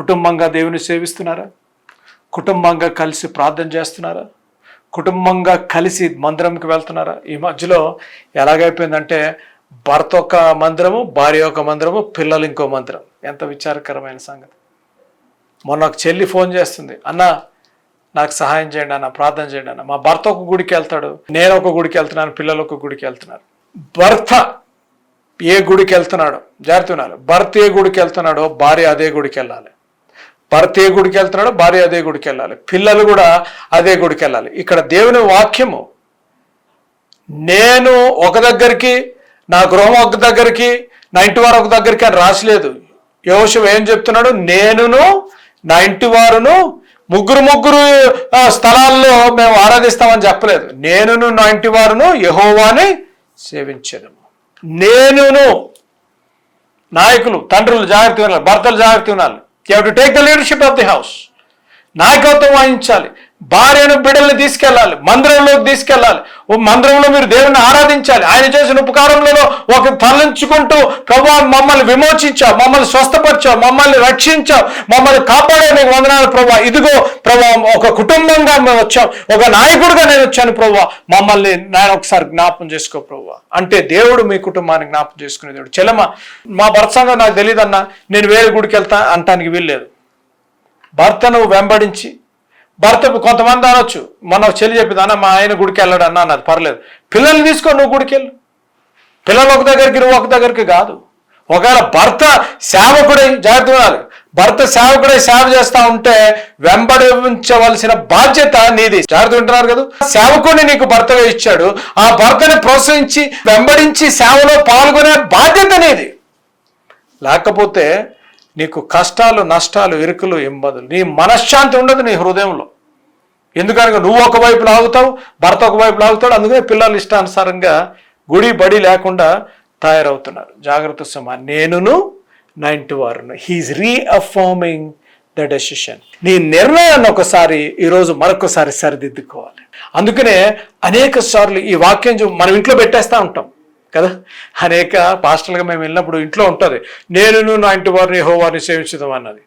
కుటుంబంగా దేవుని సేవిస్తున్నారా? కుటుంబంగా కలిసి ప్రార్థన చేస్తున్నారా? కుటుంబంగా కలిసి మందిరంకి వెళ్తున్నారా? ఈ మధ్యలో ఎలాగైపోయిందంటే భర్త ఒక మందిరము భార్య ఒక మందిరము పిల్లలు ఇంకో మందిరం. ఎంత విచారకరమైన సంగతి. మొన్న ఒక చెల్లి ఫోన్ చేస్తుంది. అన్న నాకు సహాయం చేయండి అన్న ప్రార్థన చేయండి అన్న. మా భర్త ఒక గుడికి వెళ్తాడు నేను ఒక గుడికి వెళ్తున్నాను పిల్లలు ఒక గుడికి వెళ్తున్నారు. భర్త ఏ గుడికి వెళ్తున్నాడో? జాగ్రత్త భర్త ఏ గుడికి వెళ్తున్నాడో భార్య అదే గుడికి వెళ్ళాలి. భర్త ఏ గుడికి వెళ్తున్నాడో భార్య అదే గుడికి వెళ్ళాలి. పిల్లలు కూడా అదే గుడికి వెళ్ళాలి. ఇక్కడ దేవుని వాక్యము నేను ఒక దగ్గరికి నా గృహం ఒక దగ్గరికి నా ఇంటి వారు ఒక దగ్గరికి అని రాసలేదు. యోషం ఏం చెప్తున్నాడు? నేనును నా ఇంటి వారును ముగ్గురు ముగ్గురు స్థలాల్లో మేము ఆరాధిస్తామని చెప్పలేదు. నేనును నా ఇంటి వారును యహోవాని సేవించను నేనును నాయకులు తండ్రులు జాగ్రత్త వినాలి భర్తలు జాగ్రత్త వినాలి you to take the leadership of the house నాయకత్వం వహించాలి. భార్యను బిడ్డల్ని తీసుకెళ్ళాలి మందిరంలోకి తీసుకెళ్ళాలి. మందిరంలో మీరు దేవుని ఆరాధించాలి. ఆయన చేసిన ఉపకారంలో ఒక తలంచుకుంటూ ప్రభా మమ్మల్ని విమోచించావు మమ్మల్ని స్వస్థపరిచావు మమ్మల్ని రక్షించావు మమ్మల్ని కాపాడే నీకు వందనాలు ప్రభా. ఇదిగో ప్రభా ఒక కుటుంబంగా మేము వచ్చాం ఒక నాయకుడిగా నేను వచ్చాను ప్రభా. మమ్మల్ని నేను ఒకసారి జ్ఞాపం చేసుకో ప్రభా. అంటే దేవుడు మీ కుటుంబాన్ని జ్ఞాపం చేసుకునే దేవుడు. చెలమ మా భర్త సంగతి నాకు తెలియదన్నా నేను వేరే గుడికి వెళ్తా అంటానికి వీల్లేదు. భర్తను వెంబడించి భర్త కొంతమంది అనొచ్చు. మొన్న చెల్లి చెప్పింది అన్న మా ఆయన గుడికి వెళ్ళాడు అన్న అన్నది. పర్లేదు. పిల్లల్ని తీసుకో నువ్వు గుడికి వెళ్ళు. పిల్లలు ఒక దగ్గరికి నువ్వు ఒక దగ్గరికి కాదు. ఒకవేళ భర్త సేవకుడై జాగ్రత్త ఉండాలి. భర్త సేవకుడై సేవ చేస్తా ఉంటే వెంబడించవలసిన బాధ్యత నీది. జాగ్రత్త ఉంటున్నారు కదా? సేవకుడిని నీకు భర్తగా ఇచ్చాడు. ఆ భర్తని ప్రోత్సహించి వెంబడించి సేవలో పాల్గొనే బాధ్యత నీది. లేకపోతే నీకు కష్టాలు నష్టాలు ఇరుకులు ఇబ్బందులు నీ మనశ్శాంతి ఉండదు నీ హృదయంలో. ఎందుకనగా నువ్వు ఒకవైపు లాగుతావు భర్త ఒకవైపు లాగుతాడు అందుకనే పిల్లలు ఇష్టానుసారంగా గుడి బడి లేకుండా తయారవుతున్నారు. జాగ్రత్త సుమ నేనును నా ఇంటి వారును హీఈస్ రీఅఫార్మింగ్ ద డెసిషన్ నీ నిర్ణయాన్ని ఒకసారి ఈరోజు మరొకసారి సరిదిద్దుకోవాలి. అందుకనే అనేక సార్లు ఈ వాక్యం మనం ఇంట్లో పెట్టేస్తా ఉంటాం కదా? అనేక పాస్టర్లుగా మేము వెళ్ళినప్పుడు ఇంట్లో ఉంటుంది నేను నా ఇంటి వారిని యహోవారిని సేవించుదాం అన్నది.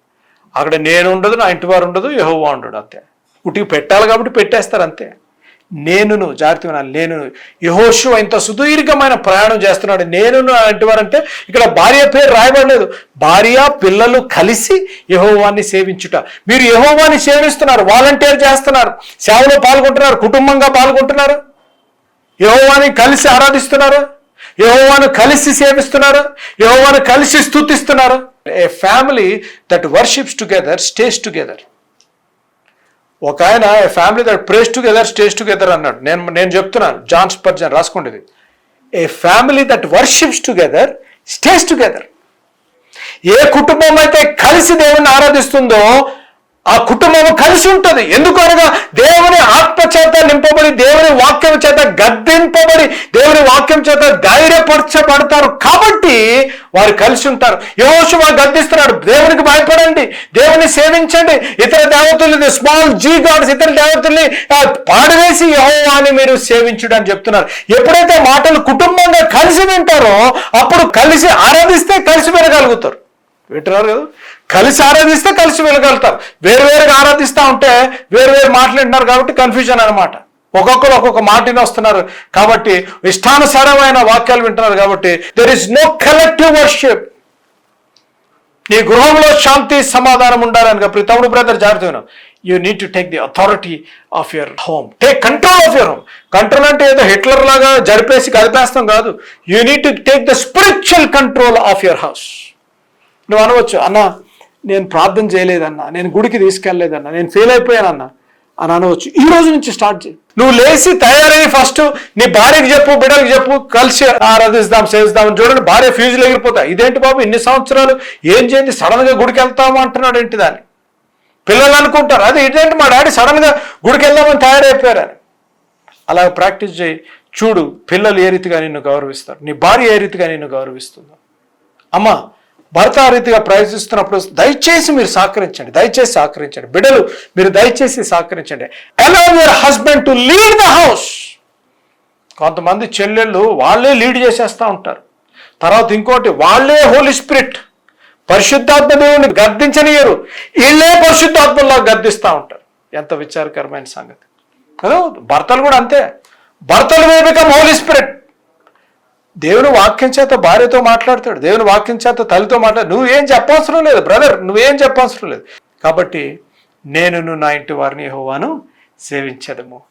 అక్కడ నేను ఉండదు నా ఇంటి వారు ఉండదు యహోవా ఉండడు అంతే. ఉటికి పెట్టాలి కాబట్టి పెట్టేస్తారు అంతే. నేనును జాగ్రత్త వినాలి నేను యహోషు ఇంత సుదీర్ఘమైన ప్రయాణం చేస్తున్నాడు. నేను నా ఇక్కడ భార్య పేరు రాయబడలేదు. భార్య పిల్లలు కలిసి యహోవాన్ని సేవించుట. మీరు యహోవాన్ని సేవిస్తున్నారు వాలంటీర్ చేస్తున్నారు సేవలో పాల్గొంటున్నారు కుటుంబంగా పాల్గొంటున్నారు. యహోవాని కలిసి ఆరాధిస్తున్నారు. యహోవాను కలిసి సేవిస్తున్నారు. యహోవాను కలిసి స్థుతిస్తున్నారు. A family that worships together stays together ఒక ఆయన a family that prays together stays together అన్నాడు. నేను నేను చెప్తున్నాను జాన్ స్పర్జన్ రాసుకోండి a family that worships together stays together ఏ కుటుంబం అయితే కలిసి దేవుని ఆరాధిస్తుందో ఆ కుటుంబం కలిసి ఉంటుంది. ఎందుకు అనగా దేవుని ఆత్మచేత వాక్యం చేత గద్దింపబడి దేవుని వాక్యం చేత ధైర్యపరచబడతారు. కాబట్టి వారు కలిసి ఉంటారు. యోషు గద్దిస్తున్నాడు. దేవునికి భయపడండి. దేవుని సేవించండి. ఇతర దేవతల్ని స్మాల్ జీ గాడ్స్ ఇతర దేవతల్ని పాడవేసి యహోవాని మీరు సేవించుడు అని చెప్తున్నారు. ఎప్పుడైతే మాటలు కుటుంబంగా కలిసి వింటారో అప్పుడు కలిసి ఆరాధిస్తే కలిసి వెళ్ళగలుగుతారు వింటున్నారు కదా? కలిసి ఆరాధిస్తే కలిసి వెళ్ళగలుగుతారు వేరు వేరుగా ఆరాధిస్తూ ఉంటే వేరు వేరు మాట్లాడినారు కాబట్టి కన్ఫ్యూజన్ అనమాట ఒక్కొక్కరు ఒక్కొక్క మాట వస్తున్నారు. కాబట్టి ఇష్టానుసారమైన వాక్యాలు వింటున్నారు కాబట్టి there is no collective worship నీ గృహంలో శాంతి సమాధానం ఉండాలని ప్రతి తమ్ముడు బ్రదర్ జాగ్రత్త you need to take the authority of your home take control of your home control అంటే ఏదో హిట్లర్ లాగా జరిపేసి కదిపేస్తాం కాదు. You need to take the spiritual control of your house నువ్వు అనవచ్చు అన్న నేను ప్రార్థన చేయలేదన్నా నేను గుడికి తీసుకెళ్ళలేదన్నా నేను ఫెయిల్ అయిపోయానన్నా అని అనవచ్చు. ఈ రోజు నుంచి స్టార్ట్ చేయి. నువ్వు లేచి తయారయ్యి ఫస్ట్ నీ భార్యకి చెప్పు బిడ్డలకు చెప్పు కలిసి ఆరాధిస్తాం సేవిస్తాం చూడండి భార్య ఫ్యూజులు ఎగిరిపోతాయి. ఇదేంటి బాబు ఇన్ని సంవత్సరాలు ఏం చేయండి? సడన్గా గుడికి వెళ్తాము అంటున్నాడు ఏంటి దాన్ని? పిల్లలు అనుకుంటారు. అదే ఇదేంటి మా డాడీ సడన్గా గుడికి వెళ్దామని తయారైపోయారని అలా ప్రాక్టీస్ చేయి. చూడు పిల్లలు ఏ రీతిగా నిన్ను గౌరవిస్తారు. నీ భార్య ఏ రీతిగా నిన్ను గౌరవిస్తుందో. అమ్మ భర్తారీతిగా ప్రయత్నిస్తున్నప్పుడు దయచేసి మీరు సహకరించండి దయచేసి సహకరించండి. బిడ్డలు మీరు దయచేసి సహకరించండి. Allow your husband to lead the house కొంతమంది చెల్లెళ్ళు వాళ్ళే లీడ్ చేసేస్తూ ఉంటారు. తర్వాత ఇంకోటి వాళ్ళే హోలీ స్పిరిట్ పరిశుద్ధాత్మ దేవుని వీళ్ళే పరిశుద్ధాత్మలో గర్దిస్తూ ఉంటారు. ఎంత విచారకరమైన సంగతి. కదా భర్తలు కూడా అంతే. భర్తలు మే బికమ్ హోలీ స్పిరిట్ దేవుని వాక్యం చేత భార్యతో మాట్లాడతాడు. దేవుని వాక్యం చేత తల్లితో మాట్లాడు నువ్వేం చెప్పవసరం లేదు బ్రదర్ నువ్వేం చెప్పవసరం లేదు. కాబట్టి నేను నా ఇంటి వారిని హోవాను సేవించదము.